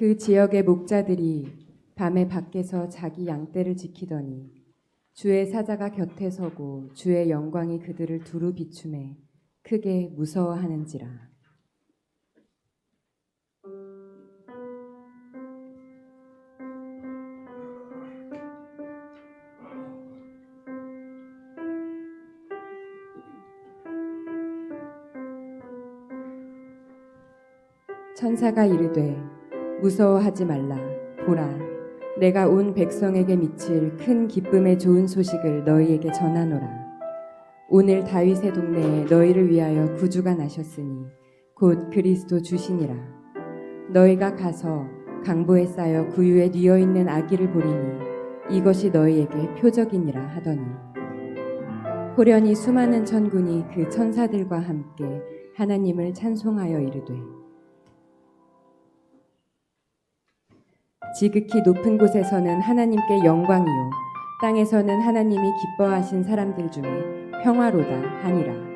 그 지역의 목자들이 밤에 밖에서 자기 양떼를 지키더니 주의 사자가 곁에 서고 주의 영광이 그들을 두루 비춤해 크게 무서워하는지라. 천사가 이르되 무서워하지 말라. 보라 내가 온 백성에게 미칠 큰 기쁨의 좋은 소식을 너희에게 전하노라. 오늘 다윗의 동네에 너희를 위하여 구주가 나셨으니 곧 그리스도 주시니라. 너희가 가서 강보에 쌓여 구유에 뉘어 있는 아기를 보리니 이것이 너희에게 표적이니라 하더니. 호련히 수많은 천군이 그 천사들과 함께 하나님을 찬송하여 이르되 지극히 높은 곳에서는 하나님께 영광이요. 땅에서는 하나님이 기뻐하신 사람들 중에 평화로다 하니라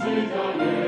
Xin.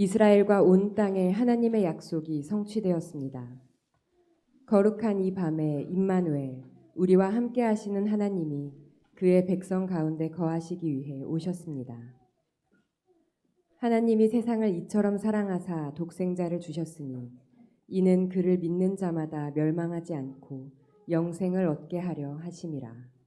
이스라엘과 온 땅에 하나님의 약속이 성취되었습니다. 거룩한 이 밤에 임마누엘 우리와 함께 하시는 하나님이 그의 백성 가운데 거하시기 위해 오셨습니다. 하나님이 세상을 이처럼 사랑하사 독생자를 주셨으니 이는 그를 믿는 자마다 멸망하지 않고 영생을 얻게 하려 하심이라.